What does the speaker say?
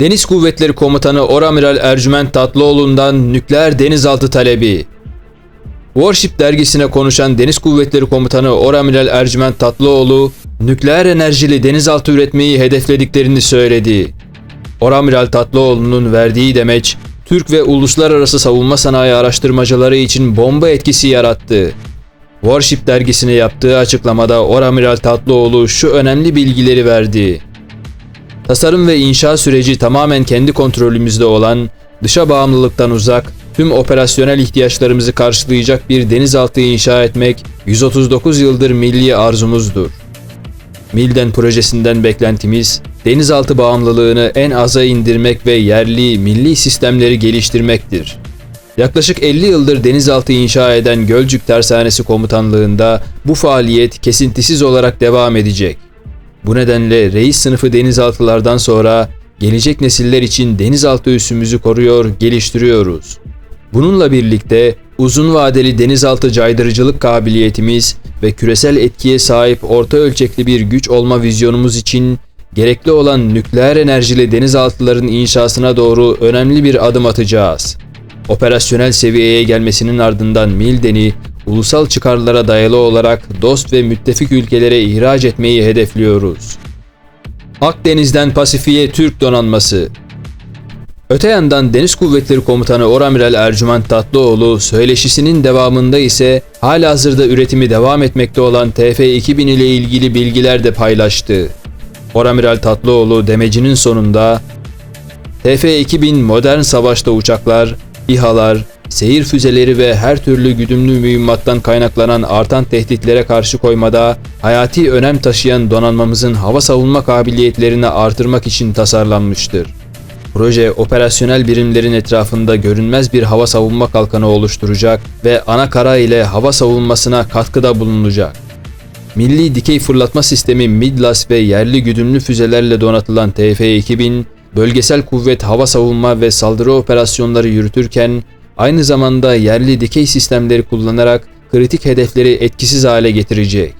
Deniz Kuvvetleri Komutanı Oramiral Ercüment Tatlıoğlu'ndan nükleer denizaltı talebi. Warship dergisine konuşan Deniz Kuvvetleri Komutanı Oramiral Ercüment Tatlıoğlu, nükleer enerjili denizaltı üretmeyi hedeflediklerini söyledi. Oramiral Tatlıoğlu'nun verdiği demeç, Türk ve uluslararası savunma sanayi araştırmacıları için bomba etkisi yarattı. Warship dergisine yaptığı açıklamada Oramiral Tatlıoğlu şu önemli bilgileri verdi. Tasarım ve inşa süreci tamamen kendi kontrolümüzde olan, dışa bağımlılıktan uzak, tüm operasyonel ihtiyaçlarımızı karşılayacak bir denizaltı inşa etmek 139 yıldır milli arzumuzdur. Milden projesinden beklentimiz, denizaltı bağımlılığını en aza indirmek ve yerli, milli sistemleri geliştirmektir. Yaklaşık 50 yıldır denizaltı inşa eden Gölcük Tersanesi Komutanlığında bu faaliyet kesintisiz olarak devam edecek. Bu nedenle reis sınıfı denizaltılardan sonra gelecek nesiller için denizaltı üssümüzü koruyor, geliştiriyoruz. Bununla birlikte uzun vadeli denizaltı caydırıcılık kabiliyetimiz ve küresel etkiye sahip orta ölçekli bir güç olma vizyonumuz için gerekli olan nükleer enerjili denizaltıların inşasına doğru önemli bir adım atacağız. Operasyonel seviyeye gelmesinin ardından Milden'i ulusal çıkarlara dayalı olarak dost ve müttefik ülkelere ihraç etmeyi hedefliyoruz. Akdeniz'den Pasifik'e Türk donanması Öte yandan Deniz Kuvvetleri Komutanı Oramiral Ercüment Tatlıoğlu söyleşisinin devamında ise halihazırda üretimi devam etmekte olan TF-2000 ile ilgili bilgiler de paylaştı. Oramiral Tatlıoğlu demecinin sonunda TF-2000 modern savaşta uçaklar, İHA'lar, seyir füzeleri ve her türlü güdümlü mühimmattan kaynaklanan artan tehditlere karşı koymada hayati önem taşıyan donanmamızın hava savunma kabiliyetlerini artırmak için tasarlanmıştır. Proje operasyonel birimlerin etrafında görünmez bir hava savunma kalkanı oluşturacak ve ana kara ile hava savunmasına katkıda bulunacak. Milli dikey fırlatma sistemi MIDLAS ve yerli güdümlü füzelerle donatılan TF-2000, bölgesel kuvvet hava savunma ve saldırı operasyonları yürütürken aynı zamanda yerli dikey sistemleri kullanarak kritik hedefleri etkisiz hale getirecek.